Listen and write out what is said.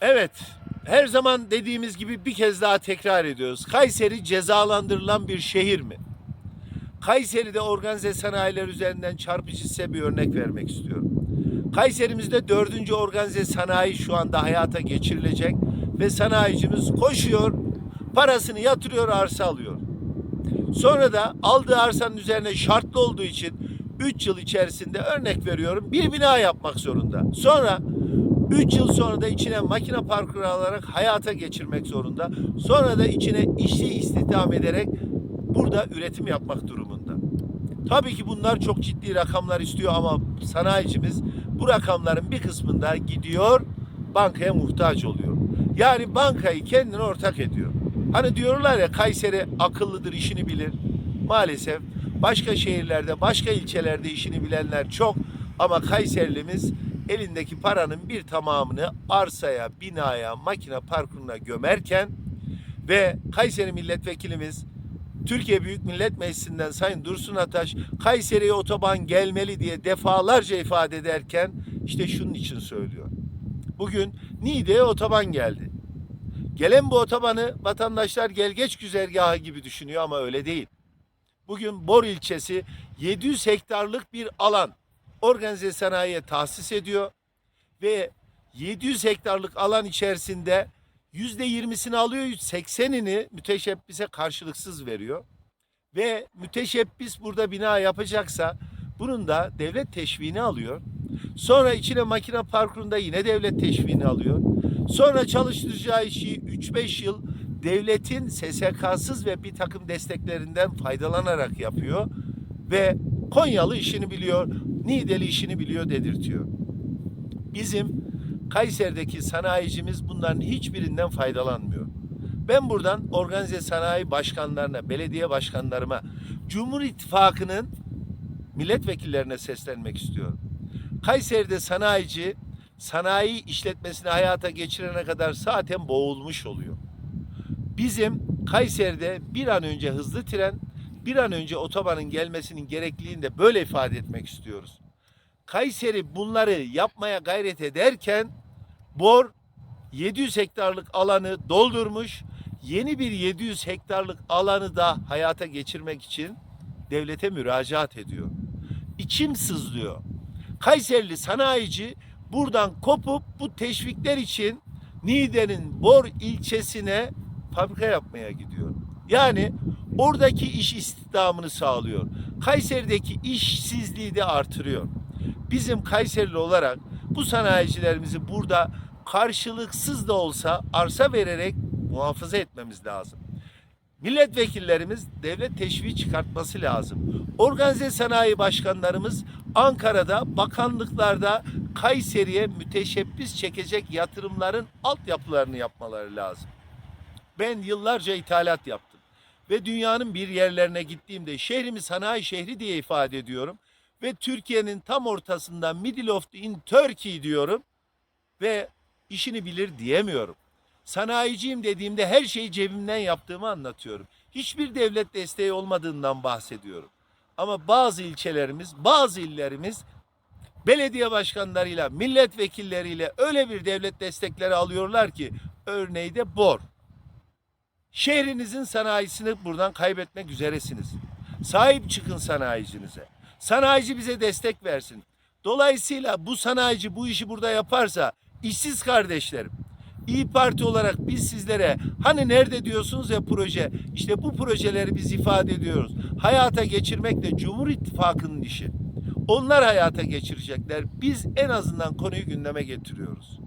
Evet, her zaman dediğimiz gibi bir kez daha tekrar ediyoruz. Kayseri cezalandırılan bir şehir mi? Kayseri'de organize sanayiler üzerinden çarpıcı size bir örnek vermek istiyorum. Kayserimizde dördüncü organize sanayi şu anda hayata geçirilecek ve sanayicimiz koşuyor, parasını yatırıyor, arsa alıyor. Sonra da aldığı arsanın üzerine şartlı olduğu için 3 yıl içerisinde örnek veriyorum bir bina yapmak zorunda. Sonra 3 yıl sonra da içine makine parkuru alarak hayata geçirmek zorunda. Sonra da içine işçi istihdam ederek burada üretim yapmak durumunda. Tabii ki bunlar çok ciddi rakamlar istiyor ama sanayicimiz bu rakamların bir kısmında gidiyor bankaya muhtaç oluyor. Yani bankayı kendine ortak ediyor. Hani diyorlar ya Kayseri akıllıdır işini bilir. Maalesef başka şehirlerde başka ilçelerde işini bilenler çok ama Kayserilimiz elindeki paranın bir tamamını arsaya, binaya, makine parkuruna gömerken ve Kayseri milletvekilimiz Türkiye Büyük Millet Meclisi'nden Sayın Dursun Ataş Kayseri'ye otoban gelmeli diye defalarca ifade ederken işte şunun için söylüyor. Bugün Niğde'ye otoban geldi. Gelen bu otobanı vatandaşlar gelgeç güzergahı gibi düşünüyor ama öyle değil. Bugün Bor ilçesi 700 hektarlık bir alan organize sanayiye tahsis ediyor ve 700 hektarlık alan içerisinde yüzde yirmisini alıyor, 80'ini müteşebbise karşılıksız veriyor. Ve müteşebbis burada bina yapacaksa bunun da devlet teşviğini alıyor. Sonra içine makine parkurunda yine devlet teşviğini alıyor. Sonra çalıştıracağı işi 3-5 yıl devletin SSK'sız ve bir takım desteklerinden faydalanarak yapıyor. Ve Konyalı işini biliyor, Niğdeli işini biliyor dedirtiyor. Bizim Kayseri'deki sanayicimiz bunların hiçbirinden faydalanmıyor. Ben buradan organize sanayi başkanlarına, belediye başkanlarıma, Cumhur İttifakı'nın milletvekillerine seslenmek istiyorum. Kayseri'de sanayici sanayi işletmesini hayata geçirene kadar zaten boğulmuş oluyor. Bizim Kayseri'de bir an önce hızlı tren, bir an önce otobanın gelmesinin gerekliliğini de böyle ifade etmek istiyoruz. Kayseri bunları yapmaya gayret ederken Bor 700 hektarlık alanı doldurmuş. Yeni bir 700 hektarlık alanı da hayata geçirmek için devlete müracaat ediyor. İçim sızlıyor. Kayserili sanayici buradan kopup bu teşvikler için Niğde'nin Bor ilçesine fabrika yapmaya gidiyor. Yani oradaki iş istihdamını sağlıyor. Kayseri'deki işsizliği de artırıyor. Bizim Kayserili olarak bu sanayicilerimizi burada karşılıksız da olsa arsa vererek muhafaza etmemiz lazım. Milletvekillerimiz devlet teşviği çıkartması lazım. Organize sanayi başkanlarımız Ankara'da, bakanlıklarda Kayseri'ye müteşebbis çekecek yatırımların altyapılarını yapmaları lazım. Ben yıllarca ithalat yaptım. Ve dünyanın bir yerlerine gittiğimde şehrimi sanayi şehri diye ifade ediyorum. Ve Türkiye'nin tam ortasında middle of the in Turkey diyorum. Ve işini bilir diyemiyorum. Sanayiciyim dediğimde her şeyi cebimden yaptığımı anlatıyorum. Hiçbir devlet desteği olmadığından bahsediyorum. Ama bazı ilçelerimiz, bazı illerimiz belediye başkanlarıyla, milletvekilleriyle öyle bir devlet destekleri alıyorlar ki örneği de Bor. Şehrinizin sanayisini buradan kaybetmek üzeresiniz. Sahip çıkın sanayicinize. Sanayici bize destek versin. Dolayısıyla bu sanayici bu işi burada yaparsa işsiz kardeşlerim İyi Parti olarak biz sizlere hani nerede diyorsunuz ya proje işte bu projeleri biz ifade ediyoruz. Hayata geçirmek de Cumhur İttifakı'nın işi. Onlar hayata geçirecekler. Biz en azından konuyu gündeme getiriyoruz.